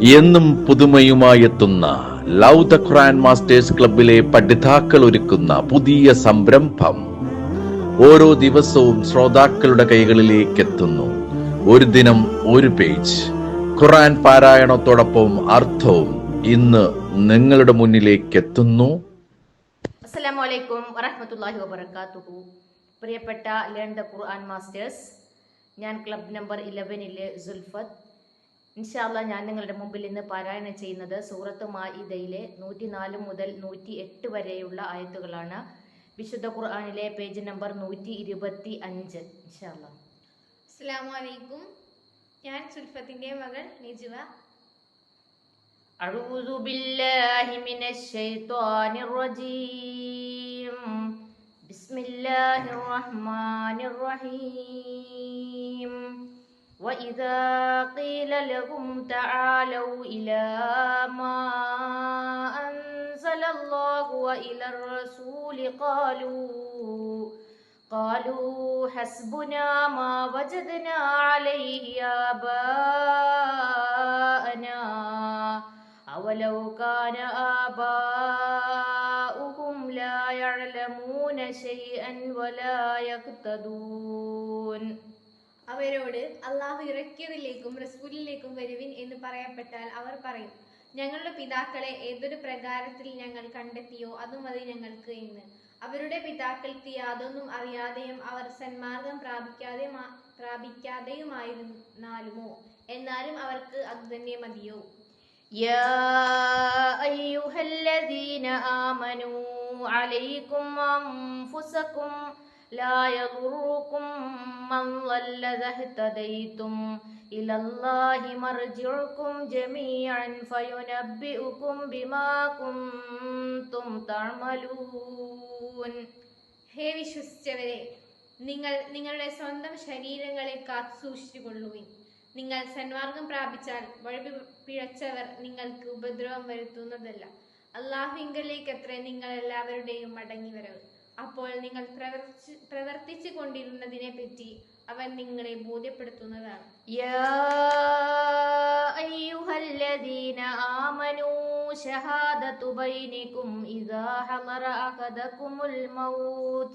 എന്നും പുതുമയുമായെത്തുന്ന love the Quran masters ക്ലബിലെ പഠിതാക്കൾ ഒരുക്കുന്ന പുതിയ സംരംഭം ഓരോ ദിവസവും ശ്രോതാക്കളുടെ കൈകളിലേക്ക് എത്തുന്നു ഒരു ദിനം ഒരു പേജ്. ഖുറാൻ പാരായണത്തോടൊപ്പം അർത്ഥവും ഇന്ന് നിങ്ങളുടെ മുന്നിലേക്ക് എത്തുന്നു പ്രിയപ്പെട്ട ലേൺ ദ ഖുർആൻ മാസ്റ്റേഴ്സ് ഞാൻ ക്ലബ് നമ്പർ ഇലവനിലെ സുൽഫത്ത് ഇൻഷാല്ല ഞാൻ നിങ്ങളുടെ മുമ്പിൽ ഇന്ന് പാരായണം ചെയ്യുന്നത് സൂറത്ത് മാഇദയിലെ നൂറ്റി നാല് മുതൽ നൂറ്റി എട്ട് വരെയുള്ള ആയത്തുകളാണ് വിശുദ്ധ ഖുർആനിലെ പേജ് നമ്പർ നൂറ്റി ഇരുപത്തി അഞ്ച് ഇൻഷാല്ല അസ്സലാമു അലൈക്കും ഞാൻ സുൽഫത്തിന്റെ മകൾ നിജുവ أعوذ بالله من الشيطان الرجيم بسم الله الرحمن الرحيم وإذا قيل لهم تعالوا إلى ما أنزل الله وإلى الرسول قالوا قالوا حسبنا ما وجدنا عليه آباءنا أولو كان آباؤهم لا يعلمون شيئا ولا يهتدون അവരോട് അള്ളാഹു ഇറക്കിയതിലേക്കും റസൂലിലേക്കും വരുവിൻ എന്ന് പറയപ്പെട്ടാൽ അവർ പറയും ഞങ്ങളുടെ പിതാക്കളെ ഏതൊരു പ്രകാരത്തിൽ ഞങ്ങൾ കണ്ടെത്തിയോ അതുമതി ഞങ്ങൾക്ക് എന്ന്. അവരുടെ പിതാക്കൾക്ക് യാതൊന്നും അറിയാതെയും അവർ സന്മാർഗം പ്രാപിക്കാതെ പ്രാപിക്കാതെയുമായിരുന്നാലുമോ? എന്നാലും അവർക്ക് അത് തന്നെ മതിയോ? അയ്യുഹല്ലദീന ആമനൂ അലൈക്കും لا يضركم من ضل إذا اهتديتم إلى الله مرجعكم جميعا فينبئكم بما كنتم تعملون ഹേ വിശ്വസിച്ചവരെ നിങ്ങൾ നിങ്ങളുടെ സ്വന്തം ശരീരങ്ങളെ കാത്തു സൂക്ഷിച്ചുകൊള്ളുവിൻ നിങ്ങൾ സന്മാർഗം പ്രാപിച്ചാൽ വഴി പിഴച്ചവർ നിങ്ങൾക്ക് ഉപദ്രവം വരുത്തുന്നതല്ല അള്ളാഹുവിങ്കലേക്ക് അത്ര നിങ്ങൾ എല്ലാവരുടെയും മടങ്ങി വരവ് അപ്പോൾ നിങ്ങൾ പ്രവർത്തിച്ച് പ്രവർത്തിച്ചു കൊണ്ടിരുന്നതിനെ പറ്റി അവൻ നിങ്ങളെ ബോധ്യപ്പെടുത്തുന്നതാണ് يا أيها الذين آمنوا شهادة بينكم إذا حضر أحدكم الموت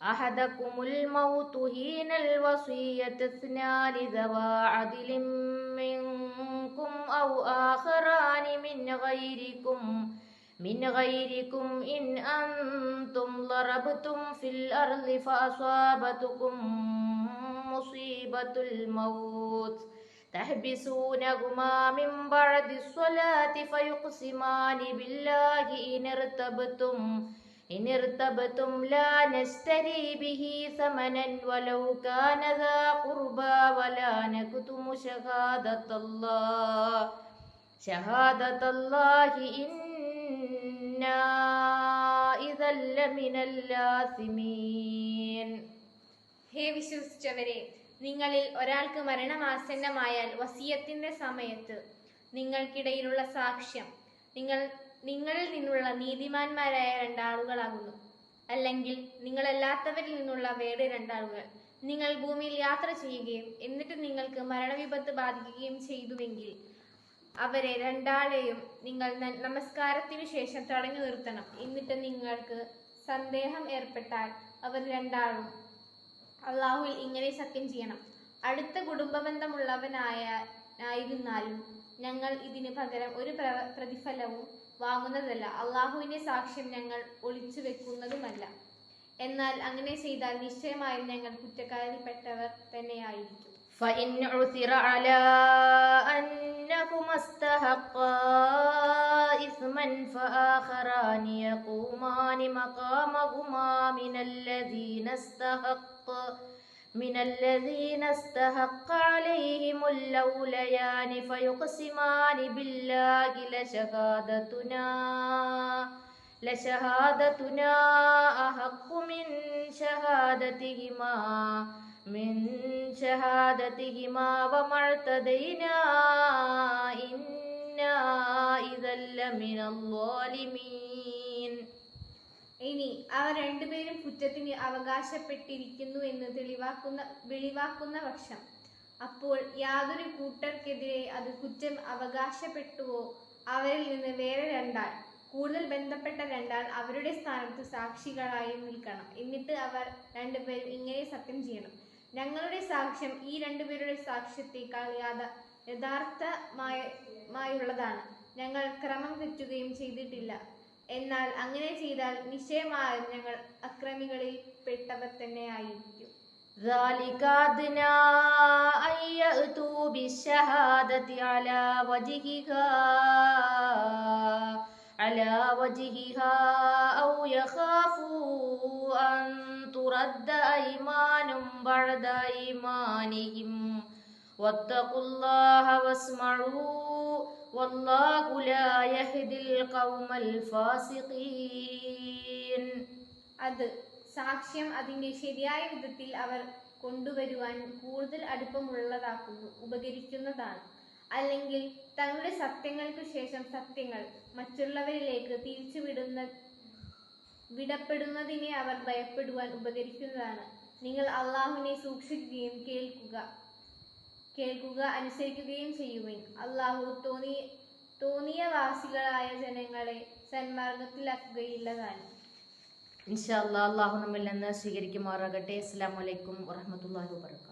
أحدكم الموت حين الوصية اثنان ذوى عدل منكم أو آخران من غيركم من غيركم إن أنتم ضربتم في الأرض فأصابتكم مصيبة الموت. تحبسونهما من بعد الصلاة فيقسمان بالله إن ارتبتم إن ارتبتم لا نشتري به ثمنا ولو كان ذا قربى ولا نكتم شهادة الله. شهادة الله إنا إذا لمن الآثمين ഹേ വിശ്വസിച്ചവരെ നിങ്ങളിൽ ഒരാൾക്ക് മരണമാസന്നമായാൽ വസിയത്തിന്റെ സമയത്ത് നിങ്ങൾക്കിടയിലുള്ള സാക്ഷ്യം നിങ്ങൾ നിങ്ങളിൽ നിന്നുള്ള നീതിമാന്മാരായ രണ്ടാളുകളാകുന്നു അല്ലെങ്കിൽ നിങ്ങളല്ലാത്തവരിൽ നിന്നുള്ള വേറെ രണ്ടാളുകൾ നിങ്ങൾ ഭൂമിയിൽ യാത്ര ചെയ്യുകയും എന്നിട്ട് നിങ്ങൾക്ക് മരണവിപത്ത് ബാധിക്കുകയും ചെയ്തുവെങ്കിൽ അവരെ രണ്ടാളെയും നിങ്ങൾ നമസ്കാരത്തിനു ശേഷം തടഞ്ഞു നിർത്തണം. എന്നിട്ട് നിങ്ങൾക്ക് സന്ദേഹം ഏർപ്പെട്ടാൽ അവർ രണ്ടാളും അള്ളാഹുവിൽ ഇങ്ങനെ സത്യം ചെയ്യണം. അടുത്ത കുടുംബബന്ധമുള്ളവനായ ആയിരുന്നാലും ഞങ്ങൾ ഇതിന് പകരം ഒരു പ്ര പ്രതിഫലവും വാങ്ങുന്നതല്ല. അള്ളാഹുവിന്റെ സാക്ഷ്യം ഞങ്ങൾ ഒളിച്ചു വെക്കുന്നതുമല്ല. എന്നാൽ അങ്ങനെ ചെയ്താൽ നിശ്ചയമായും ഞങ്ങൾ കുറ്റക്കാരിൽപ്പെട്ടവർ തന്നെയായിരിക്കും. استحقا إثما فآخران يقومان مقامهما من الذين استحق من الذين استحق عليهم اللوليان فيقسمان بالله لشهادتنا لشهادتنا أحق من شهادتهما من شهادتهما وما لمن الظالمين ഇനി അവർ രണ്ടുപേരും കുറ്റത്തിന് അവകാശപ്പെട്ടിരിക്കുന്നു എന്ന് തെളിവാക്കുന്ന വെളിവാക്കുന്ന പക്ഷം. അപ്പോൾ യാതൊരു കൂട്ടർക്കെതിരെ അത് കുറ്റം അവകാശപ്പെട്ടുവോ? അവരിൽ നിന്ന് വേറെ രണ്ടാൾ കൂടുതൽ ബന്ധപ്പെട്ട രണ്ടാൾ അവരുടെ സ്ഥാനത്ത് സാക്ഷികളായി നിൽക്കണം. എന്നിട്ട് അവർ രണ്ടുപേരും ഇങ്ങനെ സത്യം ചെയ്യണം. ഞങ്ങളുടെ സാക്ഷ്യം ഈ രണ്ടുപേരുടെ സാക്ഷ്യത്തെക്കാൾ യാഥ യഥാർത്ഥമായുള്ളതാണ് ഞങ്ങൾ ക്രമം തെറ്റുകയും ചെയ്തിട്ടില്ല എന്നാൽ അങ്ങനെ ചെയ്താൽ നിശ്ചയമായും ഞങ്ങൾ അക്രമികളിൽ പെട്ടവർ തന്നെ ആയിരിക്കും ذلك أدنى أن يأتوا بالشهادة على وجهها على وجهها أو يخافوا أن ترد أيمان بعد أيمانهم واتقوا الله واسمعوا والله لا يهدي القوم الفاسقين അത് സാക്ഷ്യം അതിന്റെ ശരിയായ വിധത്തിൽ അവർ കൊണ്ടുവരുവാൻ കൂടുതൽ അടുപ്പമുള്ളതാക്കുന്നു ഉപകരിക്കുന്നതാണ് അല്ലെങ്കിൽ തങ്ങളുടെ സത്യങ്ങൾക്ക് ശേഷം സത്യങ്ങൾ മറ്റുള്ളവരിലേക്ക് തിരിച്ചുവിടുന്ന വിടപ്പെടുന്നതിനെ അവർ ഭയപ്പെടുവാൻ ഉപകരിക്കുന്നതാണ് നിങ്ങൾ അള്ളാഹുവിനെ സൂക്ഷിക്കുകയും കേൾക്കുക കേൾക്കുക അനുസരിക്കുകയും ചെയ്യുവിൻ. അള്ളാഹു തോന്നി തോന്നിയ വാസികളായ ജനങ്ങളെ സന്മാർഗത്തിലാക്കുകയില്ലതാണ് ഇൻഷാ അല്ലാഹു അള്ളാഹു നമ്മിൽ നിന്ന് സ്വീകരിക്കുമാറാകട്ടെ. അസ്സലാമു അലൈക്കും വറഹ്മത്തുള്ളാഹി വബറകാതുഹു